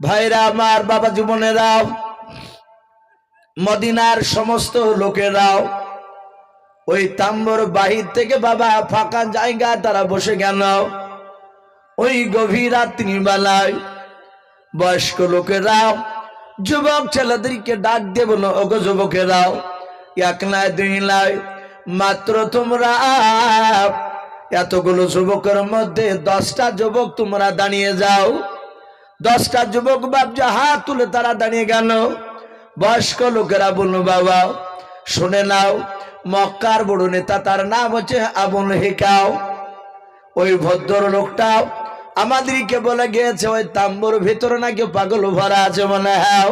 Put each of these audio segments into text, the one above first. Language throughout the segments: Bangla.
ভাইরা আমার বাবা জীবনেরাও মদিনার সমস্ত লোকেরাও, ওই তাম্বর বাহির থেকে বাবা ফাঁকা জায়গা তারা বসে গেল ওই গভীর বেলায় বয়স্ক লোকেরাও, যুবক ছেলেদেরকে ডাক দিয়ে বলো ওগো যুবকেরাও, এক নয় দুই নয় মাত্র তোমরা এতগুলো যুবকের মধ্যে দশটা যুবক তোমরা দাঁড়িয়ে যাও। দশটা যুবক বাবজা হাত তুলে তারা দাঁড়িয়ে গেল। বয়স্ক লোকেরা বলল, বাবা, শুনে নাও, মক্কার বড় নেতা তার নাম হচ্ছে আবুল হেকাও ওই ভদ্র লোকটাও আমাদেরকে বলে গিয়েছে, ওই তাম্বুর ভিতরে নাকি পাগল ভরা আছে মনে হ্যাঁ।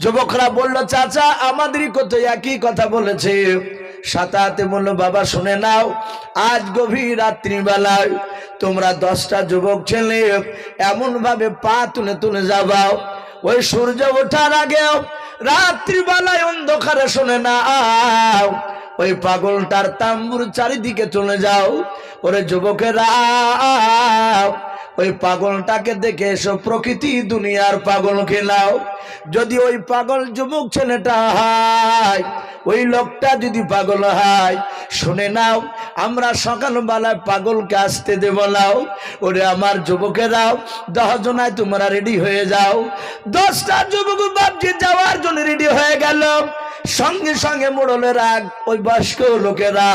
যুবকরা বলল, চাচা, আমাদেরই কত একই কথা বলেছে। সাতাতে বলল, বাবা, শুনে নাও, আজ গভীর রাত্রিবেলায় তোমরা দশটা যুবক ছেলে এমন ভাবে পা তুলে তুলে যাবাও ওই সূর্য ওঠার আগেও রাত্রিবেলায় অন্ধকারে শুনে নাও, ওই পাগলটার তাম্বুর চারিদিকে চলে যাও। ওরে যুবকেরা, ওই পাগলটাকে দেখে এসো, প্রকৃতি দুনিয়ার পাগল খেলাও। যদি ওই পাগল যুবক ছেলেটা হয় ওই লোকটা যদি পাগল হয়, শুনে নাও, আমরা সকালবেলায় পাগলকে আসতে দেব নাও ওরে আমার যুবকেরাও দশজনায় তোমরা রেডি হয়ে যাও। দশটা যুবক বাপজি যাওয়ার জন্য রেডি হয়ে গেল। সঙ্গে সঙ্গে মোড়লে রাগ, ওই বয়স্ক লোকেরা।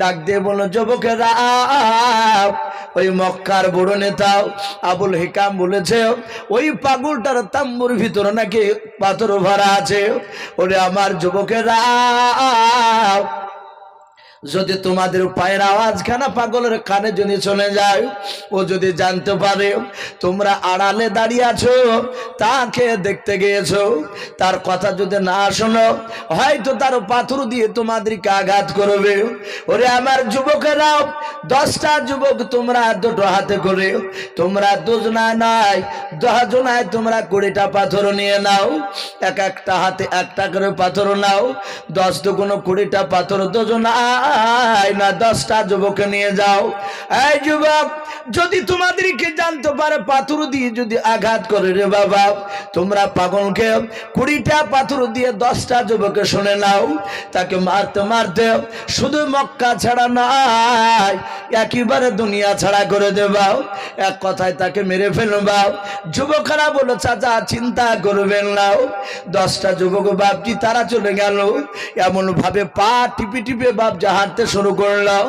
ডাক দিয়ে বলো যুবকেরা, ওই মক্কার বড় নেতাও আবুল হিকাম বলেছে, ওই পাগলটার তাম্বুর ভিতরে নাকি পাথর ভরা আছে। ওরে আমার যুবকেরা যদি তোমাদের পায়ের আওয়াজ খানা পাগলের কানে যদি চলে যায়, ও যদি জানতে পারে তোমরা আড়ালে দাঁড়িয়ে আছো, তাকে দেখতে গিয়েছো, তার কথা যদি না শোনো, হয়তো তার পাথর দিয়ে তোমাদেরকে আঘাত করবে। ওরে আমার যুবকেরাও দশটা যুবক তোমরা দুটো হাতে করে, তোমরা দুজনা নাই দশজনায় তোমরা কুড়িটা পাথর নিয়ে নাও, এক একটা হাতে একটা করে পাথর নাও, দশ দুগুণ কুড়িটা পাথর দুজনা না দশটা যুবক নিয়ে যাও। এই যুবক, যদি তোমাদেরকে জানতে পারে পাথর দিয়ে যদি আঘাত করে রে বাবা, তোমরা পাগলকে কুড়িটা পাথর দিয়ে দশটা যুবকে শুনে নাও। তাকে মারতে মারতে শুধু মক্কা ছাড়া নাই, একেবারে দুনিয়া ছাড়া করে দেবাও এক কথায় তাকে মেরে ফেলবাও যুবকেরা বলো চাচা, চিন্তা করবেন নাও দশটা যুবক বাপজি, তারা চলে গেল। এমন ভাবে পা টিপে টিপে বাপ যা হাঁটতে শুরু করলাম,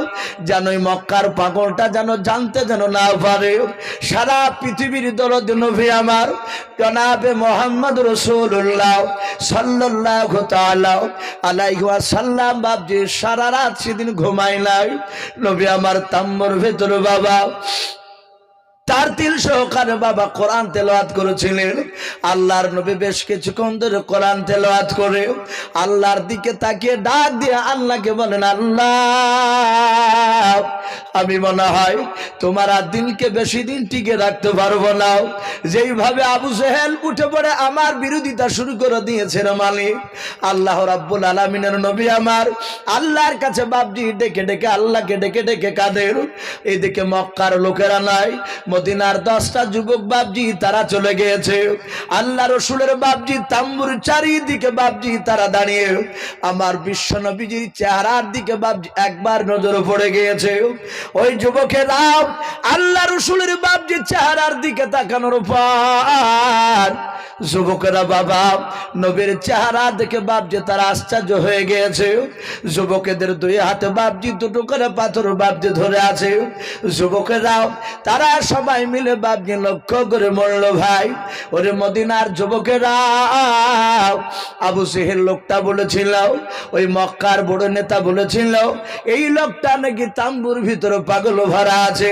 যেন মক্কার পাগলটা যেন জানতে যেন না পারে। সারা পৃথিবীর দরদ নভি আমার, জনাবে মোহাম্মদ রসুল্লাহ সাল্লাহ আলাইহুয়া সাল্লাম বাবজি সারা রাত সেদিন ঘুমাই নাই। নবী আমার তাম্বর ভেতর বাবা তার তিল সহকারে বাবা কোরআন তেলাওয়াত করেছিলেন। আল্লাহর নবী বেশ কিছুক্ষণ ধরে কোরআন তেলাওয়াত করে। আল্লাহর দিকে তাকিয়ে ডাক দিয়ে আল্লাহকে বলেন, আল্লাহ, আমি মনে হয় তোমার আর দিনকে বেশি দিন টিকে রাখতে পারব না। যেইভাবে আবু সেহেল উঠে পড়ে আমার বিরোধিতা শুরু করে দিয়েছেন মালিক। আল্লাহ রাব্বুল আলমিনের নবী আমার আল্লাহর কাছে বাপজি ডেকে ডেকে আল্লাহকে ডেকে ডেকে কাদের এদিকে মক্কার লোকেরা নাই মদিনার দশটা যুবক বাপজি তারা চলে গিয়েছে। আল্লাহ রসুলের বাপজি তাম্বুর চারিদিকে বাপজি তারা দাঁড়িয়ে। আমার বিশ্ব নবীজির চেহারার দিকে বাপজি একবার নজর পড়ে গিয়েছে। ওই যুবকেরা আল্লাহ রসুলের বাপজি চেহারার দিকে তাকানোর পর যুবকেরা বাবা, নবীর চেহারা দেখে বাপজি তারা আশ্চর্য হয়ে গিয়েছে। যুবকেদের দুই হাতে বাপজি, দুটো করে পাথর বাপজি ধরে আছে। যুবকেরা তারা সবাই মিলে বাপজি লক্ষ্য করে মরল ভাই, ওরে মদিনার যুবকেরা, আবু সেহের লোকটা বলেছিল, ওই মক্কার বড় নেতা বলেছিল, এই লোকটা নাকি তাম্বুর ভিতরে পাগল ভরা আছে।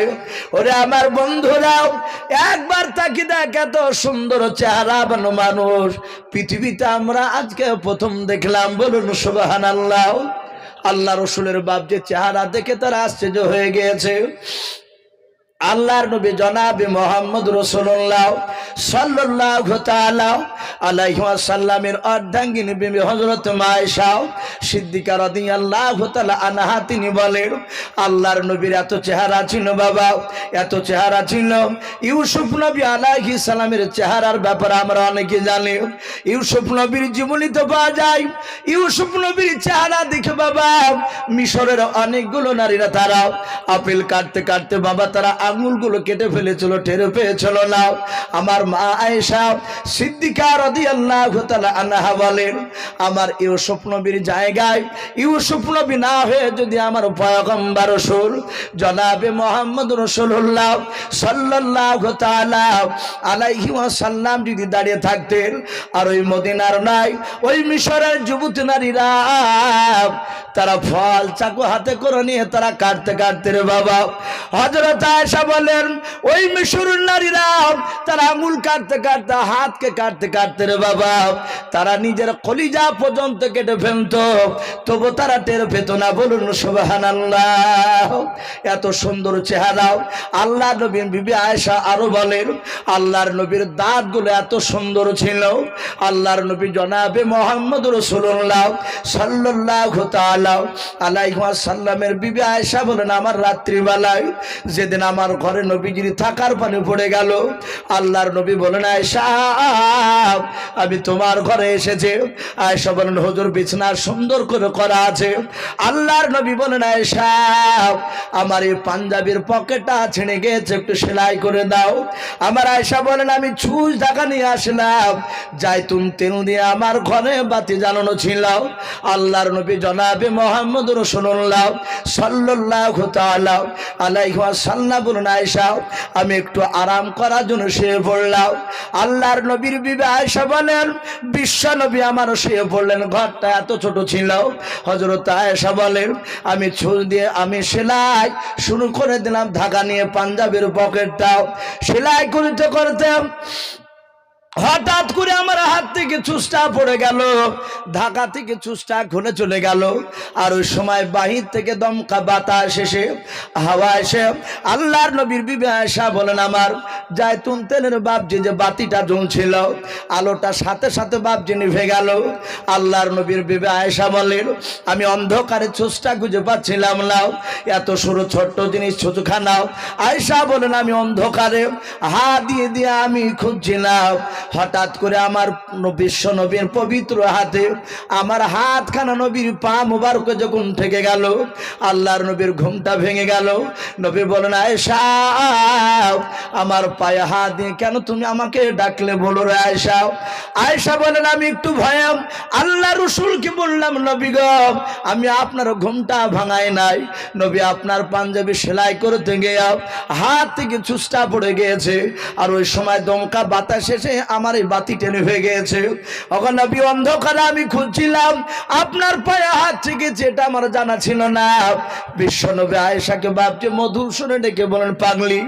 ওরে আমার বন্ধুরাও একবার তাকি দেখ, এত সুন্দর চেহারা বানো মানুষ। পৃথিবীতে আমরা আজকে প্রথম দেখলাম, বলুন সুবাহান আল্লাহ আল্লাহ রসুলের বাপ যে চেহারা দেখে তারা আশ্চর্য হয়ে গিয়েছে। আল্লাহর নবী জনাবি মোহাম্মদ রসুল্লাহ সাল্লাহ ওয়াসাল্লামের অর্ধাঙ্গিনী বিবি হযরত মায়েশা সিদ্দিকা রাদিয়াল্লাহু তাআলা আনহা তিনি বলেন, আল্লাহর নবীর এত চেহারা ছিল বাবা, এত চেহারা ছিল। ইউসুফ নবী আলাইহিস সালামের চেহারার ব্যাপারে আমরা অনেকে জানি। ইউসুফ নবীর জীবনী তো পাওয়া যায়। ইউসুফ নবীর চেহারা দেখে বাবা, মিশরের অনেকগুলো নারীরা তারা আপেল কাটতে কাটতে বাবা তারা আঙুলগুলো কেটে ফেলেছিল, টের পেয়েছিল না। আমার মা আয়েশা সিদ্দিকা রাদিয়াল্লাহু তাআলা আনহা বলেন, আমার ইউসুফ নবীর জায়গায় ইউসুফ নবী না হয়ে যদি আমার পয়গম্বর রাসূল, জনাবে মুহাম্মদ রাসূলুল্লাহ সাল্লাল্লাহু তাআলা আলাইহি ওয়াসাল্লাম যদি দাঁড়িয়ে থাকতেন, আর ওই মদিনার নাই, ওই মিশরের যুবতী নারীরা, তারা ফল চাকু হাতে করে নিয়ে তারা কাটতে কাটতে রে বাবা। হজরত আয়েশা বলেন, ওই মিশরের নারীরা, তারা আঙুল কাটতে কাটতে, হাতকে কাটতে কাটতে রে বাবা, তারা নিজের কলিজা পর্যন্ত কেটে ফেলত, তবু তারা টের পেত না। বলুন, সুবহানাল্লাহ, এত সুন্দর চেহারা। আল্লাহ নবীর বিবি আয়েশা আরও বলেন, আল্লাহর নবীর দাঁতগুলো এত সুন্দর ছিল। আল্লাহর নবী জনাবে মোহাম্মদ রসুল্লাহ সাল্লাহ তালাহ আলাইহা সাল্লামের বিবি আয়েশা বলেন, আমার রাত্রিবেলায় যেদিন আমার ঘরে নবীজির থাকার পানি পড়ে গেল। আল্লাহর নবী বলেন, আয়েশা, আমি তোমার ঘরে এসেছে। আয়েশা বলেন, হুজুর, বিছনা সুন্দর করে করা আছে। আল্লাহর নবী বলেন, আয়েশা, আমার এই পাঞ্জাবির পকেটটা ছিঁড়ে গেছে একটু সেলাই করে দাও। আমার আয়েশা বলেন, আমি ছুঁচ ঢাকা নিয়ে আসলাম। জাইতুন তেল দিয়ে আমার ঘরে বাতি জ্বালানো ছিল। আল্লাহর নবী জনাবে মোহাম্মদ রসুল্লাহ সাল্লাহ আলাইহি ওয়াসাল্লাম বলুন আয়েশা, আমি একটু আরাম করার জন্য শুয়ে পড়লাম। আল্লাহর নবীর বিবে আয়েশা বলেন, বিশ্ব নবী আমারও শুয়ে পড়লেন, ঘরটা এত ছোট ছিল। হজরত আয়সা বলেন, আমি ছুঁচ দিয়ে, আমি সেলাই শুরু করে দিলাম ঢাকা নিয়ে পাঞ্জাবের পকেটটাও সেলাই করতে করতে হঠাৎ করে আমার হাত থেকে চুষ্টা পড়ে গেল, ঢাকা থেকে চুষ্টা খুলে চলে গেল। আর ওই সময় বাহির থেকে দমকা বাতাস এসে, হাওয়া এসে, আল্লাহর নবীর বিবে বলেন আমার জায়তুন তেলের বাপজি যে বাতিটা জ্বলছিল, আলোটা সাথে সাথে বাপজি নিভে গেল। আল্লাহর নবীর বিবে আয়সা বলেন আমি অন্ধকারে চুষ্টা খুঁজে পাচ্ছিলাম না, এত সরু ছোট্ট জিনিস ছুচুখানাও আয়সা বলেন, আমি অন্ধকারে হা দিয়ে দিয়ে আমি খুঁজছিলাম হঠাৎ করে আমার বিশ্ব নবীর পবিত্র হাতে আমার হাতখানা নবীর পা মুবারকে যখন থেকে গেল, আল্লাহর নবীর ঘুমটা ভেঙে গেল। নবী বলেন, আয়েশা, আমার পায়ে হাত দিয়ে কেন তুমি আমাকে ডাকলে বলো রে আয়েশা? আয়েশা বলেন, আমি একটু ভয়াম। আল্লাহ রসুলকে বললাম, নবী গ, আমি আপনার ঘুমটা ভাঙাই নাই। নবী আপনার পাঞ্জাবি সেলাই করতে গিয়ে হাত থেকে চুষ্টা পড়ে গিয়েছে। আর ওই সময় দমকা বাতাস এসে আমার এই বাতি টেনে হয়ে গিয়েছে। ওখানে নবী, অন্ধকারে আমি খুঁজছিলাম। আপনার পায়ে হাত থেকে যেটা আমার জানা ছিল না। বিশ্ব নবী আয়েশাকে বাপকে মধুর শুনে ডেকে বলেন, পাগলি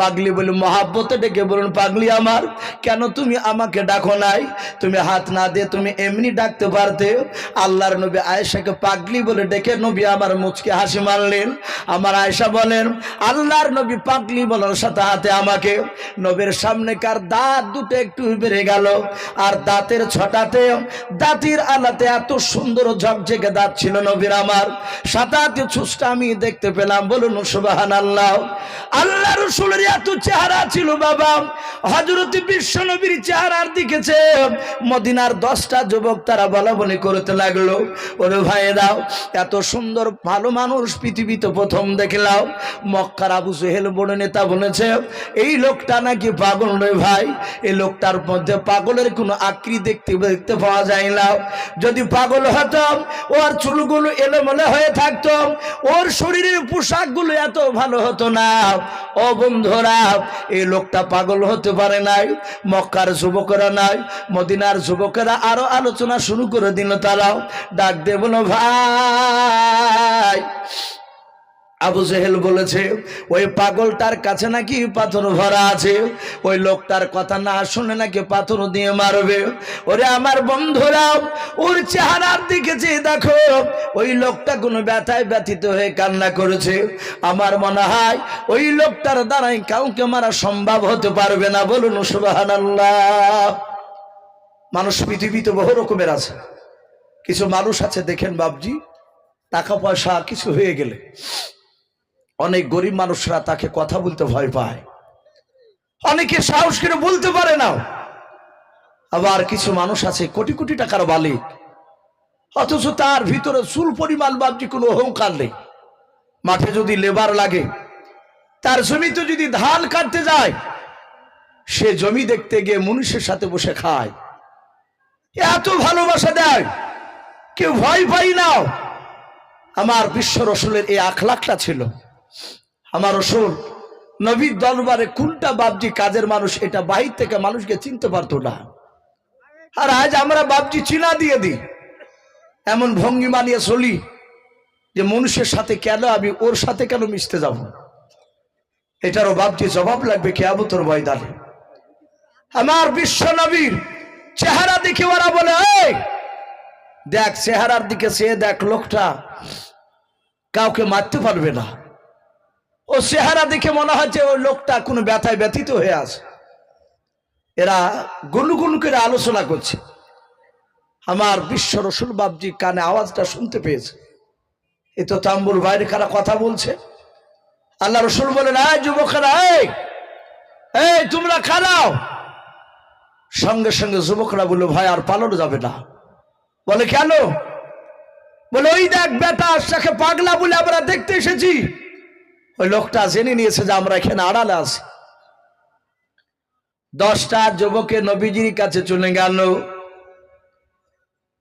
পাগলি বলে মহাব্বতে ডেকে বলেন, পাগলি আমার, কেন তুমি আমাকে ডাকো নাই? তুমি হাত না দিয়ে তুমি এমনি ডাকতে পারতে? আল্লাহর নবী আয়েশাকে পাগলি বলে ডেকে নবী আমার মুচকে হাসি মারলেন। আমার আয়েশা বলেন, আল্লাহর নবী পাগলি বলার সাথে হাতে আমাকে। নবীর সামনে কার দাঁত দুটো একটু বেড়ে গেল। আর দাঁতের ছটাতে, দাঁতির আলাতে এত সুন্দর ঝকঝকে দাঁত ছিল নবীর আমার। সাতাতে ছুসটা আমি দেখতে পেলাম, বলুন সুবাহান আল্লাহ আল্লাহ রসুলের এত চেহারা ছিল বাবা। হজরত বিশ্ব নবীর চেহারার দিকেছে মদিনার দশটা যুবক তারা বলা বলি করতে লাগল। ওরে ভাইয়েরাও এত সুন্দর ভালো মানুষ পৃথিবীতে প্রথম দেখলাম। মক্কার আবু সোহেল বড় নেতা বলেছে, এই লোকটা নাকি পাগল নয় ভাই। এই লোকটার মধ্যে পাগলের কোনো আকৃতি দেখতে দেখতে পাওয়া যায় না। যদি পাগল হতাম, ওর চুলগুলো এলোমেলো হয়ে থাকতো, ওর শরীরের পোশাকগুলো এত ভালো হতো না। ও বন্ধুরা, এই লোকটা পাগল হতে পারে নাই, মক্কার যুবকেরা নাই, মদিনার যুবকেরা আরও আলোচনা শুরু করে দিল তারাও। ডাক দেব না ভাই! আবু জেহেল বলেছে, ওই পাগলটার কাছে নাকি পাথর ভরা আছে? ওই লোকটার কথা না শুনে নাকি পাথর দিয়ে মারবে? ওরে আমার বন্ধুরা, ওর চেহারার দিকে চেয়ে দেখো, ওই লোকটা কোনো ব্যথায় ব্যথিত হয়ে কান্না করেছে। আমার মনে হয়, ওই লোকটার দ্বারাই কাউকে মারা সম্ভব হতে পারবে না। বলুন সুবাহান মানুষ পৃথিবীতে বহু রকমের আছে। কিছু মানুষ আছে, দেখেন বাবজি টাকা পয়সা কিছু হয়ে গেলে। অনেক গরিব মানুষরা তাকে কথা বলতে ভয় পায়। অনেকে সাহস করে বলতে পারে না। আবার কিছু মানুষ আছে, কোটি কোটি টাকার মালিক। অথচ তার ভিতরে চুল পরিমাণ বাবজি কোনো অহংকার নেই। মাঠে যদি লেবার লাগে, তার জমিতে যদি ধান কাটতে যায়, সে জমি দেখতে গিয়ে মনুষ্যের সাথে বসে খায়। এত ভালোবাসা দেয়, কেউ ভয় পাই না। আমার বিশ্ব রসুলের এই আখলাখটা ছিল। আমার রসুল, নবীর দরবারে কোনটা বাবজি কাজের মানুষ, এটা বাহির থেকে মানুষকে চিনতে পারতো না। আর আজ আমরা বাবজি চিনা দিয়ে দিই। এমন ভঙ্গি মানিয়ে চলি যে মানুষের সাথে কেন আমি, ওর সাথে কেন মিশতে যাব? এটারও বাবজি জবাব লাগবে কেয়াবতর ময়দানে। আমার বিশ্ব নবীর চেহারা দেখে ওরা বলে দেখ চেহারার দিকে সে দেখ লোকটা কাউকে মারতে পারবে না। ও চেহারা দেখে মনে হয় যে ওই লোকটা কোনো ব্যথায় ব্যথিত হয়ে আছে। এরা গুনগুন করে আলোচনা করছে। আমার বিশ্ব রসুল বাবজি কানে আওয়াজটা শুনতে পেয়েছে। এ তো তাম্বুর বাইরে কারা কথা বলছে? আল্লাহ রসুল বলেন, এই যুবকেরা, এই তোমরা খারাও। সঙ্গে সঙ্গে যুবকরা বলল, ভাই, আর পালানো যাবে না। বলে, কেন? বলে, ওই দেখ বেটা পাগলা বলে আমরা দেখতে এসেছি। ওই লোকটা জেনে নিয়েছে যে আমরা এখানে আড়ালে আছি। দশটা যুবকে নবীজির কাছে চলে গেল।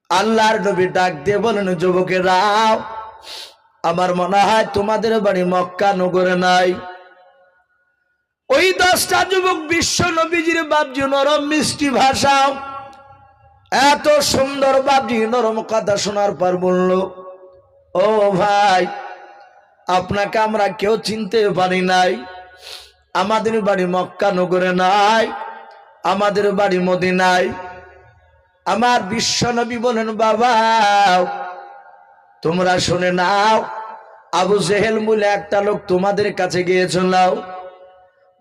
আল্লাহর নবী ডাক দিয়ে বলেন যুবকেরাও আমার মনে হয় তোমাদের বাড়ি মক্কা নগরে নাই। ওই দশটা যুবক বিশ্ব নবীজির বাবজি নরম মিষ্টি ভাষা, এত সুন্দর বাবজি নরম কথা শোনার পর বলল, ও ভাই আপনাকে আমরা কেউ চিনতে পারি নাই। আমাদের বাড়ি মক্কা নগরে নাই, আমাদের বাড়ি মদিনায়। আমার বিশ্ব নবী বলেন, বাবা, তোমরা শুনে নাও, আবু জেহেল বলে একটা লোক তোমাদের কাছে গিয়েছিল।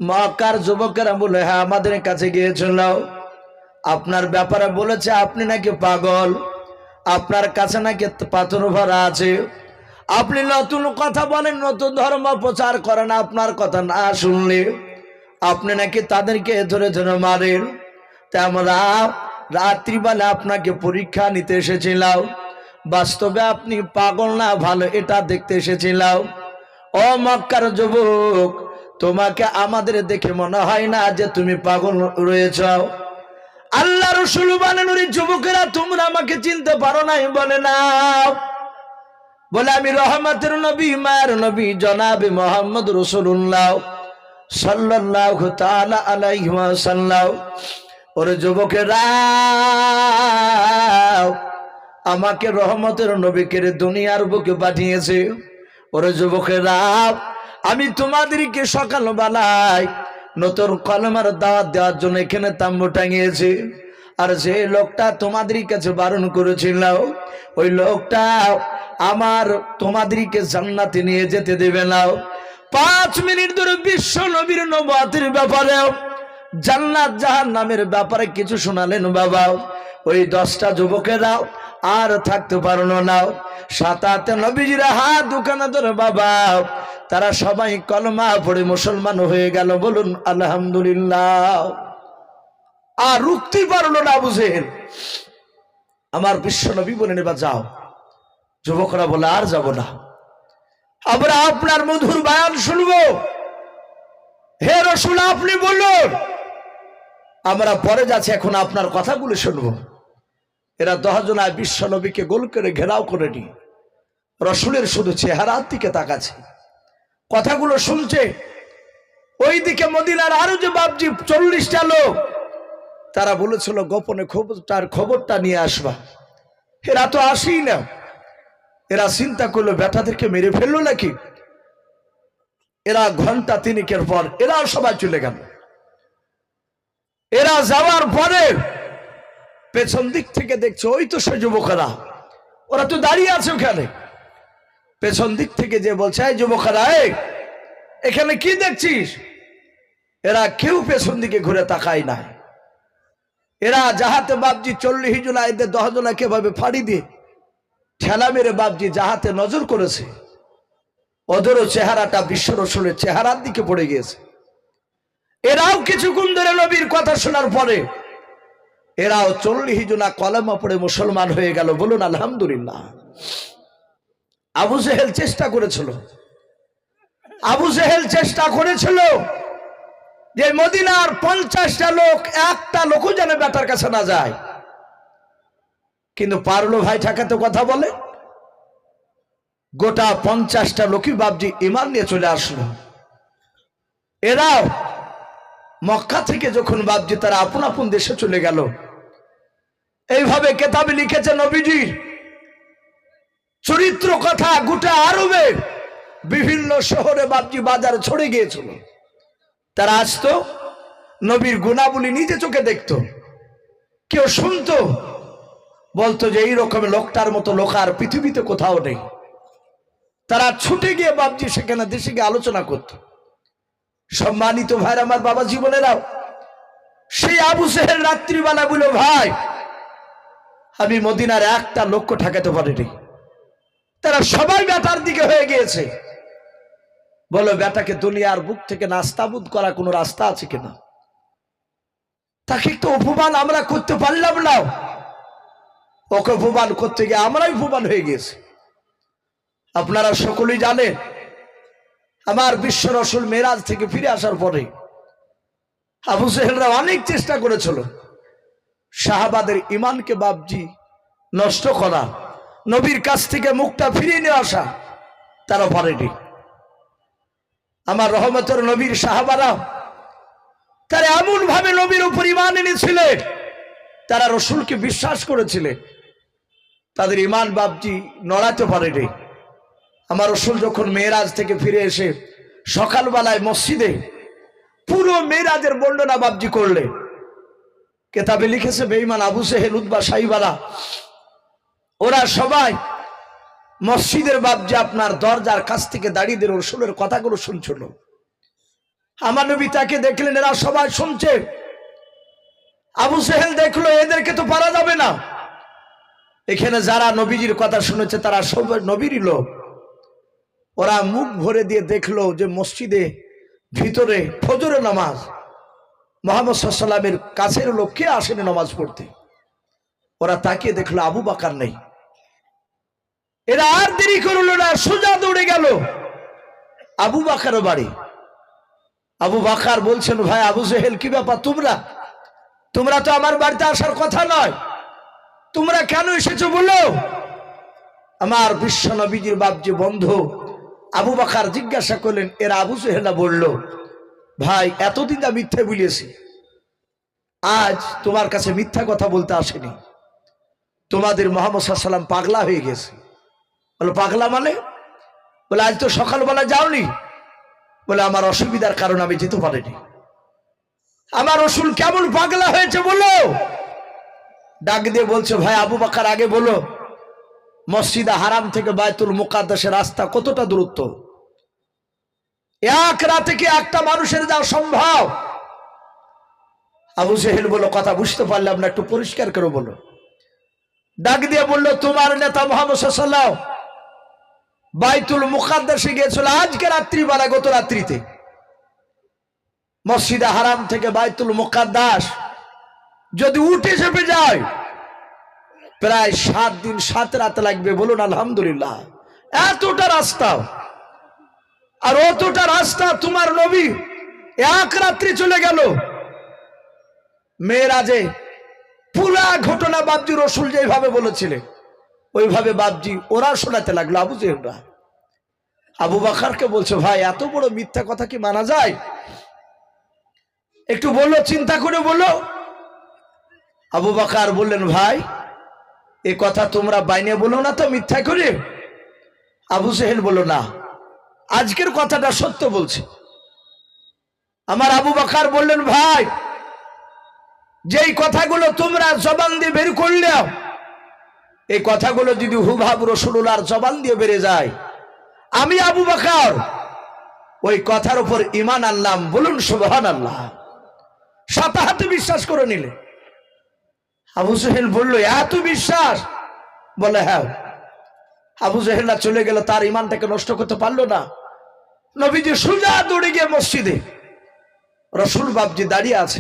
মক্কার যুবকেরা বলে হ্যাঁ আমাদের কাছে গিয়েছিল। আপনার ব্যাপারে বলেছে, আপনি নাকি পাগল? আপনার কাছে নাকি পাথর ভরা আছে? আপনি নতুন কথা বলেন, নতুন ধর্ম প্রচার করেন, আপনার কথা না শুনলে আপনি নাকি তাদেরকে ধরে ধরে মারেন? তা আমরা রাত্রিবেলা আপনাকে পরীক্ষা নিতে এসেছিলাম। বাস্তবে আপনি পাগল না, ভালো এটা দেখতে এসেছিলাম। ও মক্কার যুবক, তোমাকে আমাদের দেখে মনে হয় না যে তুমি পাগল রয়েছ। আল্লাহ রসুল বলেন যুবকেরা, তোমরা আমাকে চিনতে পারো নাই বলে না। বলে, আমি রহমতের নবী, মায়ের নবী, জনাবি মোহাম্মদ রসুল্লাহ সাল্লাহ তালা আলাইসাল্লাহ ওরে যুবকেরা, আমাকে রহমতের নবীকে দুনিয়ার বুকে পাঠিয়েছে। ওরে যুবকেরা, আমি তোমাদেরকে সকালবেলায় নতুন কলমার দাওয়াত দেওয়ার জন্য এখানে তাম্বু টাঙিয়েছি। আর যে লোকটা তোমাদের কাছে বারণ করেছিল, ওই লোকটা আমার তোমাদেরকে জান্নাতে নিয়ে যেতে দেবে না। পাঁচ মিনিট ধরে বিশ্ব নবীর নবাতের ব্যাপারে জান্নাত জাহান নামের ব্যাপারে কিছু শোনালেন বাবা। ওই দশটা যুবকেরা আর থাকতে পারল না। সাতাতে নবীজিরা হাত দোকানে ধরে বাবা, তারা সবাই কলমা পড়ে মুসলমান হয়ে গেল। বলুন, আলহামদুলিল্লাহ। আর রুখতে পারল না বুঝেন। আমার বিশ্ব নবী বলে নেবা, যাও। যুবকরা বলে, আর যাব না। আমরা আপনার মধুর বায়ান শুনব। হে রসুল, আপনি বলুন। আমরা পরে যাচ্ছি, এখন আপনার কথাগুলো শুনব। এরা দশজনায় বিশ্ব নবীকে গোল করে ঘেরাও করে নি। রসুলের শুধু চেহারার দিকে তাকাচ্ছে। কথাগুলো শুনছে। ওই দিকে মদিনার আরও যে বাবজি চল্লিশটা লোক, তারা বলেছিল, গোপনে খবরটার খবরটা নিয়ে আসবা। এরা তো আসেই না। এরা চিন্তা করল, বেটাদেরকে মেরে ফেলল নাকি? এরা ঘণ্টা তিনিকের পর এরাও সবাই চলে গেল। এরা যাওয়ার পরে পেছন দিক থেকে দেখছে, ওই তো সে যুবকেরা, ওরা তো দাঁড়িয়ে আছে ওখানে। পেছন দিক থেকে যে বলছে, এই যুবকেরা এখানে কি দেখছিস? এরা কেউ পেছন দিকে ঘুরে তাকায় না। এরা যাহাতে বাপজি চল্লিশ জনা এদের দশ জনাকে ভাবে ফাড়ি দিয়ে ঠেলা মেরে বাপজি যাহাতে নজর করেছে ওদেরও চেহারাটা বিশ্ব রসুলের চেহারার দিকে পড়ে গিয়েছে। এরাও কিছুক্ষণ ধরে নবীর কথা শোনার পরে এরাও চল্লিশ জনা কলেমা পড়ে মুসলমান হয়ে গেল, বলুন আলহামদুলিল্লাহ। আবু জেহেল চেষ্টা করেছিল। আবু জেহেল চেষ্টা করেছিল যে মদিনার পঞ্চাশটা লোক একটা লোকও যেন বেটার কাছে না যায়। কিন্তু পারল ভাই ঠাকাতে কথা বলে। গোটা পঞ্চাশটা লোকই বাবজি ইমান নিয়ে চলে আসলো। এরাও মক্কা থেকে যখন বাবজি তারা আপন আপন দেশে চলে গেল। এইভাবে কেতাবে লিখেছে নবীজির চরিত্র কথা গোটা আরবে বিভিন্ন শহরে বাবজি বাজারে ছড়ে গিয়েছিল। তারা আসতো, নবীর গুণাবলী নিজে চোখে দেখতো। কেউ শুনতো বলতো যে এইরকম লোকটার মতো লোক আর পৃথিবীতে কোথাও নেই। তারা ছুটে গিয়ে বাবজি সেখানে দেশে গিয়ে আলোচনা করত। সম্মানিত ভাই, আমার বাবা জীবনেরাও। সেই আবু সেহের রাত্রিবেলা বলল, ভাই, আমি মদিনার একটা লক্ষ্য ঠেকাতে পারিনি। তারা সবাই বেটার দিকে হয়ে গিয়েছে। বলো, বেটাকে দুনিয়ার বুক থেকে নাস্তাবুদ করা কোনো রাস্তা আছে কিনা? তাকে একটু অপমান আমরা করতে পারলাম না। ওকে অপমান করতে গিয়ে আমরাই অপমান হয়ে গেছি। আপনারা সকলেই জানেন, আমার বিশ্ব রসুল মেরাজ থেকে ফিরে আসার পরে আবু সেহেলরা অনেক চেষ্টা করেছিল। শাহাবাদের ইমানকে বাবজি নষ্ট করা, নবীর কাছ থেকে মুখটা ফিরিয়ে নিয়ে আসা, তারা পারেনি। আমার রহমতের নবীর সাহাবারা তারা এমন ভাবে নবীর উপর ইমান এনেছিলেন, তারা রসুলকে বিশ্বাস করেছিলেন। তাদের ইমান বাবজি নড়াতে পারেনি আমার রসুল যখন মেয়েরাজ থেকে ফিরে এসে সকালবেলায় মসজিদে পুরো মেয়েরাজের বর্ণনা বাবজি করলে, কেতাবে লিখেছে বেইমান আবু সেহেল উদ্বা সাইবালা ওরা সবাই মসজিদের বাবজি আপনার দরজার কাছ থেকে দাঁড়িয়ে রসুলের কথাগুলো শুনছিল। আমার নবী তাকে দেখলেন, এরা সবাই শুনছে। আবু সেহেল দেখল, এদেরকে তো পারা যাবে না। এখানে যারা নবীজির কথা শুনেছে, তারা সব নবীরই লোক। ওরা মুখ ভরে দিয়ে দেখল যে মসজিদে ভিতরে ফজরে নামাজ। মোহাম্মদ সাল্লামের কাছের লোক কে আসেনি নামাজ পড়তে? ওরা তাকিয়ে দেখল, আবু বাকার নেই। এরা আর দেরি করল না, সোজা দৌড়ে গেল। আবু বাকার বাড়ি। আবু বাকার বলছেন, ভাই, আবু জেহেল, কি ব্যাপার? তোমরা? তোমরা তো আমার বাড়িতে আসার কথা নয়। তোমরা কেন এসেছ বলো? আমার বিশ্ব নবীজির বাপজি বন্ধু আবু বাকার জিজ্ঞাসা করলেন, এরা আবু জেহেলা বলল, ভাই, এতদিন যা মিথ্যে বলিয়েছি আজ তোমার কাছে মিথ্যা কথা বলতে আসেনি। তোমাদের মোহাম্মদ সাল্লাম পাগলা হয়ে গেছে। বলো, পাগলা মানে? বলে, আজ তো সকালবেলা যাওনি। বলে, আমার অসুবিধার কারণে আমি যেতে পারিনি। আমার রসুল কেমন পাগলা হয়েছে বলো? ডাক দিয়ে বলছে, ভাই, আবু বাকার, আগে বলো, মসজিদা হারাম থেকে বায়তুল মুকাদ্দাসের রাস্তা কতটা দূরত্ব? এক রাতে কি একটা মানুষের যাওয়া সম্ভব? আবু জেহেল বলো কথা বুঝতে পারলাম না, একটু পরিষ্কার করে বলো। ডাক দিয়ে বলল, তোমার নেতা মোহাম্মদ সাল্লাম বাইতুল মুকাদ্দাসে গিয়েছিল আজকে রাত্রিবেলা, গত রাত্রিতে। মসজিদে হারাম থেকে বাইতুল মুকাদ্দাস যদি উঠে চেপে যায়, প্রায় সাত দিন সাত রাত লাগবে বলুন, আলহামদুলিল্লাহ। এতটা রাস্তা। আর অতটা রাস্তা তোমার নবী এক রাত্রি চলে গেল। মেয়েরাজে পুরা ঘটনা বাবজি রসুল যেভাবে বলেছিলেন ওইভাবে বাবজি ওরা শোনাতে লাগল, আবু জেহরা আবু বাকারকে বলছে, ভাই, এত বড় মিথ্যা কথা কি মানা যায়? একটু বলল, চিন্তা করে বলো আবু বাকার বললেন, ভাই, এ কথা তোমরা বাইনে বলো না তো মিথ্যা করে? আবু সেহেল বলো না, আজকের কথাটা সত্য বলছে। আমার আবু বাকার বললেন, ভাই, যেই কথাগুলো তোমরা জবান দিয়ে বের করলে, এই কথাগুলো যদি হুভাব রসুলার জবান দিয়ে বেড়ে যায়, আমি আবু বাকার ওই কথার উপর ইমান আনলাম, বলুন সুবহান আল্লাহ সাথে হাতে বিশ্বাস করে নিলে। আবু সোহেল বলল এত বিশ্বাস? বলে হ্যাঁ। আবু জহেল্লা চলে গেল তার ইমানটাকে নষ্ট করতে পারল না। নবীজি সোজা দৌড়ে গিয়ে মসজিদে। রসুল বাবজি দাঁড়িয়ে আছে।